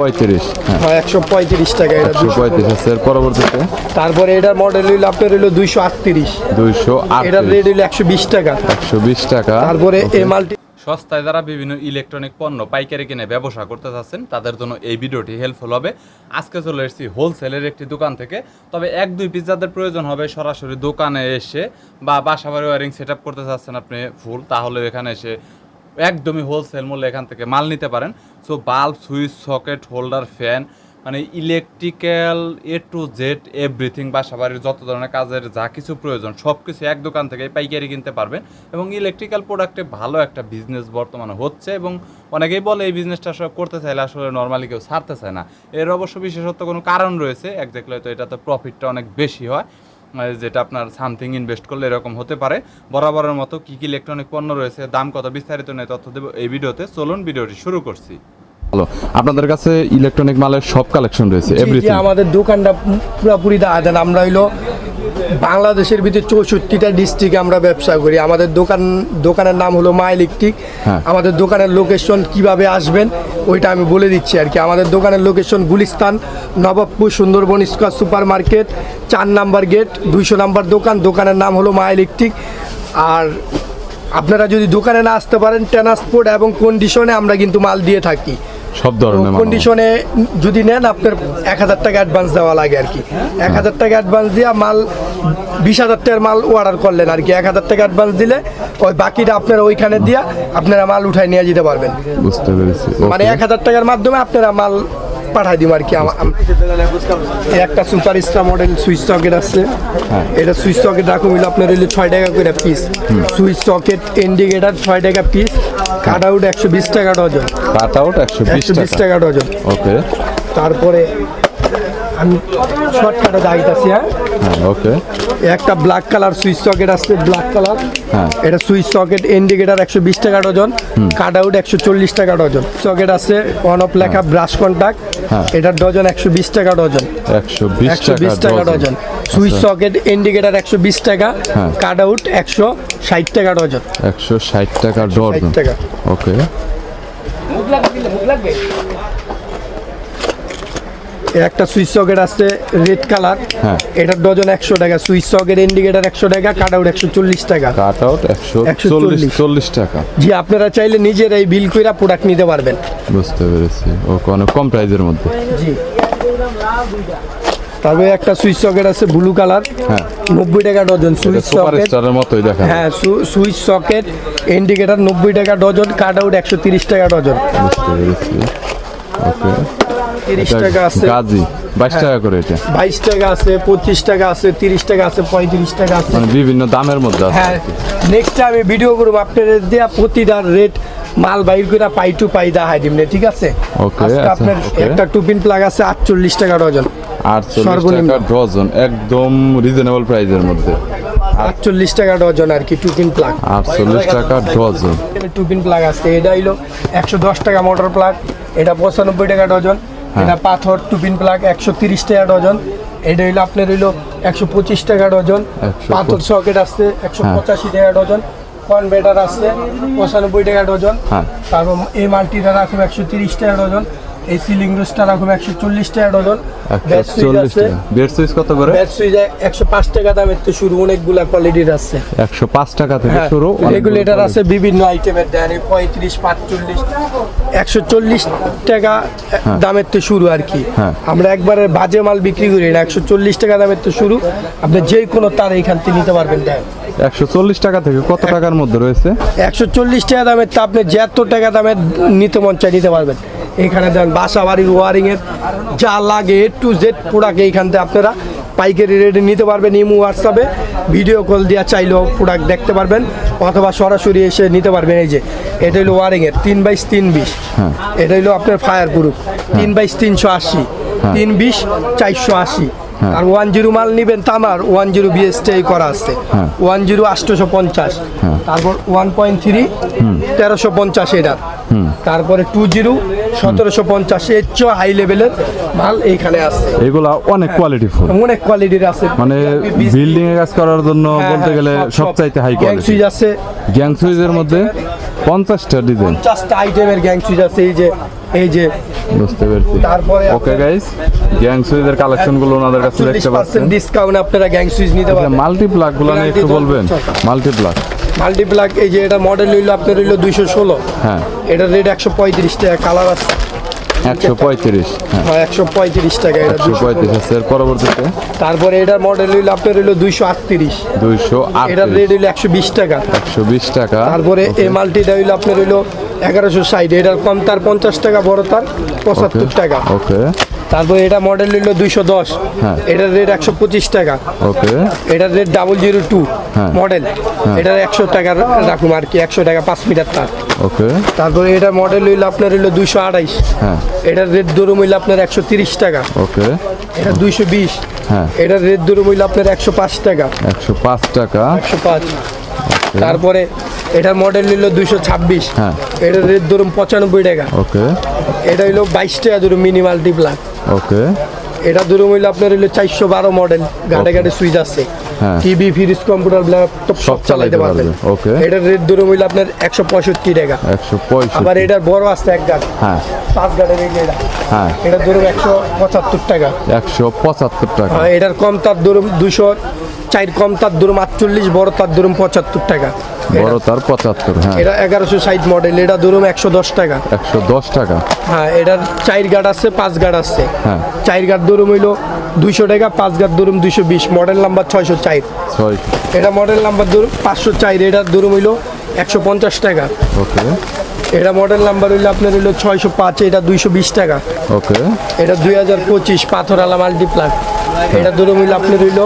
পঁয়ত্রিশ হ্যাঁ। একশো পঁয়ত্রিশ টাকা এটা একশো পঁয়ত্রিশ আছে পরবর্তীতে? তারপরে এটার মডেল হইল আপনার হইল দুইশো আটত্রিশ। দুইশো এটার রেট হইল একশো বিশ টাকা। একশো বিশ টাকা তারপরে এই মালটি সস্তায় যারা বিভিন্ন ইলেকট্রনিক পণ্য পাইকারি কিনে ব্যবসা করতে চাচ্ছেন তাদের জন্য এই ভিডিওটি হেল্পফুল হবে। আজকে চলে এসেছি হোলসেলের একটি দোকান থেকে। তবে এক দুই পিস যাদের প্রয়োজন হবে সরাসরি দোকানে এসে বা বাসা বাড়ি ওয়ারিং সেট আপ করতে চাচ্ছেন আপনি ফুল তাহলে এখানে এসে একদমই হোলসেল মূল্যে এখান থেকে মাল নিতে পারেন। So bulb switch socket holder fan মানে electrical A to Z everything বাসা বাড়ির যত ধরনের কাজের যা কিছু প্রয়োজন সব কিছু এক দোকান থেকে পাইকারি কিনতে পারবেন। এবং ইলেকট্রিক্যাল প্রোডাক্টে ভালো একটা বিজনেস বর্তমানে হচ্ছে এবং অনেকেই বলে এই বিজনেসটা সব করতে চাইলে আসলে নর্মালি কেউ ছাড়তে চায় না। এর অবশ্য বিশেষত্ব কোনো কারণ রয়েছে একজাক্টলি হয়তো এটাতে প্রফিটটা অনেক বেশি হয়। যেটা আপনার সামথিং ইনভেস্ট করলে এরকম হতে পারে। বরাবরের মতো কি কি ইলেকট্রনিক পণ্য রয়েছে দাম কত বিস্তারিত নিয়ে তথ্য দেবো এই ভিডিওতে। চলুন ভিডিওটি শুরু করছি। ভালো আপনাদের কাছে ইলেকট্রনিক মালের সব কালেকশন রয়েছে আমাদের দোকানটা পুরোপুরি দেওয়া দেন আমরা হইল বাংলাদেশের ভিতরে চৌষট্টিটা ডিস্ট্রিক্ট আমরা ব্যবসা করি। আমাদের দোকান দোকানের নাম হলো মা ইলেকট্রিক হ্যাঁ। আমাদের দোকানের লোকেশন কীভাবে আসবেন ওইটা আমি বলে দিচ্ছি আর কি। আমাদের দোকানের location Gulistan Nawabpur Sundarban square super market চার নাম্বার গেট দুইশো নাম্বার দোকান দোকানের নাম হলো মা ইলেকট্রিক আর আপনারা যদি দোকানে না আসতে পারেন ট্রান্সপোর্ট এবং কন্ডিশনে আমরা কিন্তু মাল দিয়ে থাকি। সব ধরনের কন্ডিশনে যদি নেন আপনার এক হাজার টাকা অ্যাডভান্স দেওয়া লাগে আর কি। এক হাজার টাকা অ্যাডভান্স দিয়ে মাল বিশ হাজার টাকার মাল অর্ডার করলেন আর কি। এক হাজার টাকা অ্যাডভান্স দিলে ওই বাকিটা আপনারা ওইখানে দিয়ে আপনারা মাল উঠায় নিয়ে যেতে পারবেন। বুঝতে পেরেছি। মানে এক হাজার টাকার মাধ্যমে আপনারা মাল পাঠাই দিব আর কি আমা- একটা super star model switch socket আছে। হ্যাঁ। এটা সুইচ সকেট রাখুন হইল আপনার হইল ছয় টাকা করে পিস সুইচ সকেট ইন্ডিকেটার ছয় টাকা পিস কাট আউট একশো বিশ টাকা ডজন। কাট আউট একশো বিশ টাকা। ডজন। ওকে তারপরে আমি শর্টকাটে দাঁড়িয়েছি হ্যাঁ? হ্যাঁ ওকে একটা ব্ল্যাক কালার সুইচ সকেট আছে ব্ল্যাক কালার হ্যাঁ। এটা সুইচ সকেট ইন্ডিকেটার একশো বিশ টাকা ডজন কাট আউট একশো চল্লিশ টাকা ডজন সকেট আছে ওয়ান অফ লেখা ব্রাশ কন্টাক্ট হ্যাঁ। এটার ডজন একশো বিশ টাকা ডজন একশো বিশ একশো বিশ টাকা ডজন সুইচ সকেট ইন্ডিকেটার একশো বিশ টাকা হ্যাঁ। কাট আউট একশো ষাট টাকা ডজন একশো ষাট টাকা। ডজন টাকা। ওকে এর একটা সুইচ সকেট আছে রেড কালার। হ্যাঁ। এটার ডজন একশো টাকা সুইচ সকেট ইন্ডিকেটার একশো টাকা কাট আউট একশো চল্লিশ টাকা। কাট আউট একশো চল্লিশ। চল্লিশ টাকা। জি আপনারা চাইলে নিজের এই বিল কইরা প্রোডাক্ট নিতে পারবেন। বুঝতে পেরেছি। ওকে অনেক কম প্রাইজের মধ্যে। জি। তারপরে একটা সুইচ সকেট আছে ব্লু কালার। হ্যাঁ। নব্বই টাকা ডজন। Switch super socket. মতোই দেখা হ্যাঁ সুইচ সকেট ইন্ডিকেটার নব্বই টাকা ডজন কাট আউট একশো তিরিশ টাকা ডজন। বুঝতে পেরেছি। ওকে। তিরিশ টাকা আছে। গাজি। বাইশ হ্যাঁ। টাকা করে এটা। বাইশ টাকা আছে পঁচিশ টাকা আছে তিরিশ টাকা আছে পঁয়ত্রিশ টাকা আছে। মানে বিভিন্ন দামের মধ্যে আছে। হ্যাঁ। নেক্সট আমি ভিডিও করব আপনাদের দেয়া প্রতিটা রেট মাল বাইর করে পাই টু পাই দেখাই দিমনে ঠিক আছে? আচ্ছা, আপনার একটা টুপিন প্লাগ আছে আটচল্লিশ টাকা ডজন। টাকা একদম রিজনেবল প্রাইজের মধ্যে। আটচল্লিশ টাকা ডজন আর কি টুপিন প্লাগ আটচল্লিশ টাকা ডজন। টুপিন প্লাগ আছে এটা হইল একশো দশ টাকা মোটর প্লাগ এটা পঁচানব্বই টাকা ডজন। এটা পাথর টুপিন প্লাগ একশো তিরিশ টাকা ডজন। এটা হইল আপনার হইল একশো পঁচিশ টাকা ডজন। পাথর সকেট আসছে একশো হ্যাঁ। পঁচাশি টাকা ডজন। কনভেটার আসছে পঁচানব্বই টাকা ডজন। হ্যাঁ। তারপর এই মাল্টিটা রাখুন একশো তিরিশ টাকা ডজন। এই সিলিং রোজটা রাখুন একশো চল্লিশ টাকা ডজন। একশো আছে। বেড সুইচ কত করে? ব্যাট সুইচ একশো পাঁচ টাকা দামের তো শুরু অনেকগুলা কোয়ালিটির আছে। একশো পাঁচ টাকা থেকে হ্যাঁ, শুরু রেগুলেটর আছে বিভিন্ন আইটেমের দেন পঁয়ত্রিশ পাঁচচল্লিশ একশো চল্লিশ টাকা দামের তো শুরু আর কি। হ্যাঁ। আমরা একবারে বাজে মাল বিক্রি করি না একশো চল্লিশ টাকা দামের তো শুরু। আপনি যে কোনো তার এইখান থেকে নিতে পারবেন দেন। একশো চল্লিশ টাকা থেকে কত টাকার মধ্যে রয়েছে? একশো চল্লিশ টাকা দামের তা আপনি এত টাকা দামের নিতে মন চাই নিতে পারবেন। এখানে দেন বাসা বাড়ির ওয়ারিংয়ের যা লাগে এ টু জেড প্রোডাক্ট এইখান থেকে আপনারা পাইকারি রেটে নিতে পারবেন। ইমু হোয়াটসঅ্যাপে ভিডিও কল দেওয়া চাইলেও প্রোডাক্ট দেখতে পারবেন অথবা সরাসরি এসে নিতে পারবেন এই যে। এটা হলো ওয়ারিংয়ের তিন বাইশ তিন বিশ। হ্যাঁ। এটা হলো আপনার ফায়ার প্রুফ তিন বাইশ তিনশো আশি। তিন বিশ চারশো আশি। আর ওয়ান জিরো মাল নিবেন তামার ওয়ান জিরো বিএসটাই করা আছে। হ্যাঁ। ওয়ান জিরো আটশোশো পঞ্চাশ। হ্যাঁ। তারপর ওয়ান পয়েন্ট থ্রি তেরোশো পঞ্চাশ এটার তারপরে টু জিরো সতেরোশো পঞ্চাশ এর চেয়ে হাই লেভেলের মাল এইখানে আছে। এগুলা অনেক কোয়ালিটি অনেক কোয়ালিটির আছে। মানে বিল্ডিং এ কাজ করার জন্য বলতে গেলে সবচাইতে হাই কোয়ালিটি সুইচ আছে। গ্যাং সুইচের মধ্যে পঞ্চাশটা ডিজাইন পঞ্চাশটা আইটেমের গ্যাং সুইচ আছে এই যে এই যে বুঝতে পেরেছি। তারপরে ওকে গাইস গ্যাং সুইজের কালেকশনগুলো ওনাদের কাছে দেখতে পাচ্ছেন। ডিসকাউন্ট আপনারা গ্যাং সুইচ নিতে পারবেন। মাল্টি প্লাগগুলো নিয়ে একটু বলবেন। দশ মাল্টি প্লাগ এই যে এটা মডেল হইল আপনার হইল দুইশো ষোলো। হ্যাঁ। এটা রেট একশো পঁয়ত্রিশ টাকা কালার আছে। একশো পঁয়ত্রিশ হ্যাঁ। হ্যাঁ একশো পঁয়ত্রিশ টাকা এটা একশো পঁয়ত্রিশ আছে এর পরবর্তীতে? তারপরে এটার মডেল হইল আপনার হইল দুইশো আটত্রিশ। দুইশো এটার রেট হইল একশো বিশ টাকা। একশো বিশ টাকা তারপরে এই মাল্টিটা হইল আপনার হইল এগারোশো ষাট। এটার কম তার পঞ্চাশ টাকা বড় তার পঁচাত্তর টাকা। ওকে। তারপরে এটা মডেল হইল দুইশো দশ। হ্যাঁ। এটার রেট একশো পঁচিশ টাকা। ওকে। এটার রেট ডাবল জিরো টু হ্যাঁ। মডেল এটার একশো টাকা রাখুন আর কি একশো টাকা পাঁচ মিটার তার। ওকে। তারপরে এটার মডেল হইল আপনার হইল দুইশো আড়াইশ। এটার রেট দরুম হইল আপনার একশো তিরিশ টাকা। ওকে। এটা দুইশো বিশ। এটার রেট দরুম হইল আপনার একশো পাঁচ টাকা। একশো পাঁচ টাকা। একশো পাঁচ। তারপরে এটার মডেল নিল দুইশো ছাব্বিশ। এটা এটার রেট ধরুন পঁচানব্বই টাকা। ওকে। এটা হইল বাইশ টাকা ধরুন মিনিমাল মাল্টিপ্লাক ওকে। এটা ধরুন হইল আপনার হইল চারশো বারো মডেল গাড়ে গাড়ে সুইচ আছে হ্যাঁ। টিভি ফ্রিজ কম্পিউটার ল্যাপটপ সব চালাইতে পারবেন। ওকে। এটার রেট ধরুন হইল আপনার একশো পঁয়ষট্টি টাকা। একশো আবার পঁয়ষট্টি এটার বড় আছে এক গাড় হ্যাঁ। পাঁচ গাড়ের এই এটা হ্যাঁ। এটা ধরুন একশো পঁচাত্তর টাকা। একশো পঁচাত্তর টাকা। আর এটার কম তার ধরুন দুশো চার কম তার ধরুন আটচল্লিশ বড় তার ধরুন পঁচাত্তর টাকা। বড় তার পঁচাত্তর হ্যাঁ। এটা এগারোশো ষাট মডেল এটা ধরুন একশো দশ টাকা। একশো দশ টাকা। হ্যাঁ এটার চার গার্ড আছে পাঁচ গার্ড আছে। হ্যাঁ। চার গার্ড ধরুন হইল দুইশো টাকা পাঁচ গার্ড ধরুন দুইশো বিশ। মডেল নাম্বার ছয়শো চার। এটা মডেল নাম্বার ধরুন পাঁচশো চার এটার ধরুন হইল একশো পঞ্চাশ টাকা। ওকে। এটা মডেল নাম্বার হইল আপনার হইল ছয়শো পাঁচ এটা দুইশো বিশ টাকা। ওকে। এটা দুই হাজার পঁচিশ পাথরালা মাল্টিপ্লাক এটা ধরুন হইল আপনার হইল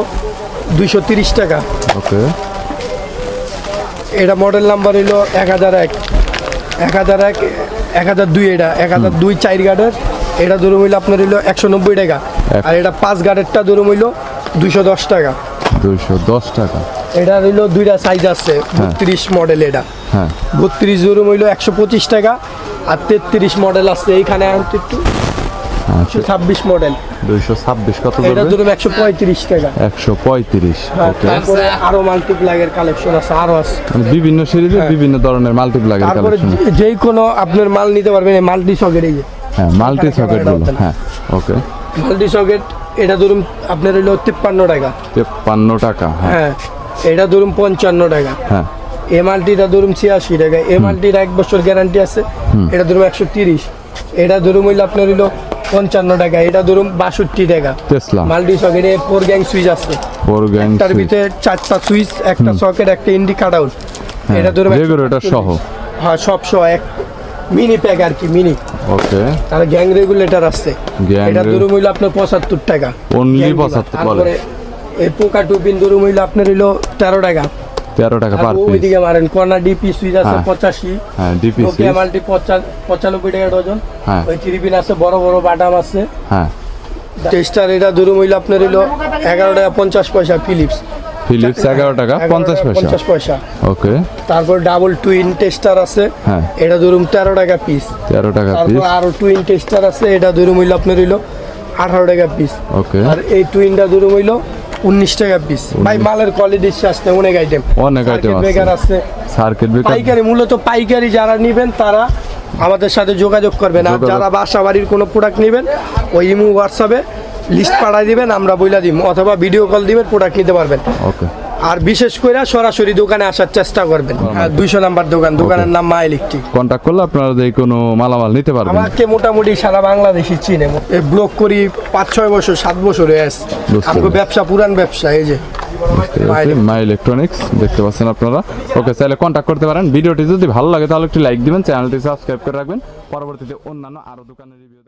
দুইশো তিরিশ টাকা। ওকে। এটা মডেল নাম্বার হইল এক হাজার এক। এক হাজার এক এক হাজার দুই এটা। এক হাজার দুই চার গার্ডের এটা ধরুন হইল আপনার হইল একশো নব্বই টাকা। আর এটা পাঁচ গার্ডেরটা ধরুন হইল দুইশো দশ টাকা। দুইশো দশ টাকা। এটা হইল দুইটা সাইজ আছে বত্রিশ মডেল এটা। হ্যাঁ। বত্রিশ ধরুন হইল একশো পঁচিশ টাকা আর তেত্রিশ মডেল আছে এইখানে একটু ছাব্বিশ মডেল দুইশো ছাব্বিশ কত এটা ধরুন একশো পঁয়ত্রিশ টাকা। একশো পঁয়ত্রিশ হ্যাঁ, তারপরে আরও মাল্টিপ্লাগের কালেকশন আছে আরও আছে। মানে বিভিন্ন সিরিজে বিভিন্ন ধরনের মাল্টিপ্লাগের হ্যাঁ। তারপরে যেই কোনো আপনার মাল নিতে পারবেন মাল্টি সকেট এই হ্যাঁ মাল্টি সকেট হ্যাঁ ওকে মাল্টি সকেট এটা ধরুন আপনার হইল তিপ্পান্ন টাকা। তেপ্পান্ন টাকা হ্যাঁ। হ্যাঁ এটা ধরুন পঞ্চান্ন টাকা। হ্যাঁ। এমআলটিটা ধরুন ছিয়াশি টাকা। এমআলটির এক বছর গ্যারান্টি আছে এটা ধরুন একশো তিরিশ। এটা ধরুন হইল আপনার হইল পঞ্চান্ন টাকা। এটা ধরুন বাষট্টি টাকা। Multi socket four gang switch আছে। ফোর গ্যাং তার ভিতরে চারটা সুইচ একটা সকেট একটা ইন্ডি কাট আউট এটা ধরুন রেগুলেটর সহ। হ্যাঁ সব সহ। এক মিনি প্যাক আর কি মিনি। ওকে। তার গ্যাং রেগুলেটর আছে। এটা ধরুন হইল আপনার পঁচাত্তর টাকা। 75 বলে। তারপরে এই পোকা টুপিন ধরুন হইল আপনার হইল তেরো টাকা। তেরো টাকা পার পিস ওইদিকে মারেন কর্নার ডিপি সুইচ আছে হ্যাঁ। পঁচাশি হ্যাঁ ডিপি নোকিয়া মাল্টি পঁচা- পঁচানব্বই টাকা ডজন। হ্যাঁ। ওই থ্রি পিন আছে বড় বড় বাটাম আছে। হ্যাঁ। টেস্টার এটা ধরুন হইল আপনার হইল এগারো টাকা পঞ্চাশ পয়সা ফিলিপস ফিলিপস এগারো টাকা পঞ্চাশ পয়সা। পঞ্চাশ পয়সা। ওকে তারপর ডাবল টুইন টেস্টার আছে হ্যাঁ। এটা ধরুন তেরো টাকা পিস তেরো টাকা পিস তারপর আরও টুইন টেস্টার আছে এটা ধরুন হইল আপনার হইল আঠারো টাকা পিস ওকে আর এই টুইনটা ধরুন হইল উনিশ টাকা পিস ভাই মালের কোয়ালিটি শেষ নেই অনেক আইটেম অনেক। বেকার আছে। সার্কিট ব্রেকার পাইকারি মূলত পাইকারি যারা নেবেন তারা আমাদের সাথে যোগাযোগ করবেন। আর যারা বাসা বাড়ির কোনো প্রোডাক্ট নেবেন ওই ইমু হোয়াটসঅ্যাপে লিস্ট পাঠাই দিবেন আমরা বইলা দিব অথবা ভিডিও কল দিবেন প্রোডাক্ট নিতে পারবেন। ওকে আর বিশেষ করে সরাসরি দোকানে আসার চেষ্টা করবেন। দুইশো নাম্বার দোকান দোকানের নাম মা ইলেকট্রিক কন্ট্যাক্ট করলে আপনারা যে কোনো মালামাল নিতে পারবেন। আমাকে মোটামুটি সারা বাংলাদেশি চিনে। এই ব্লক করি পাঁচ ছয় বছর সাত বছর হয়ে আসছে। আমাকে ব্যবসা পুরান ব্যবসা এই যে মাই ইলেকট্রনিক্স দেখতে পাচ্ছেন আপনারা। ওকে চাইলে কন্ট্যাক্ট করতে পারেন। ভিডিওটি যদি ভালো লাগে তাহলে একটি লাইক দিবেন চ্যানেলটি সাবস্ক্রাইব করে রাখবেন। পরবর্তীতে অন্যান্য আরও দোকানের রিভিউ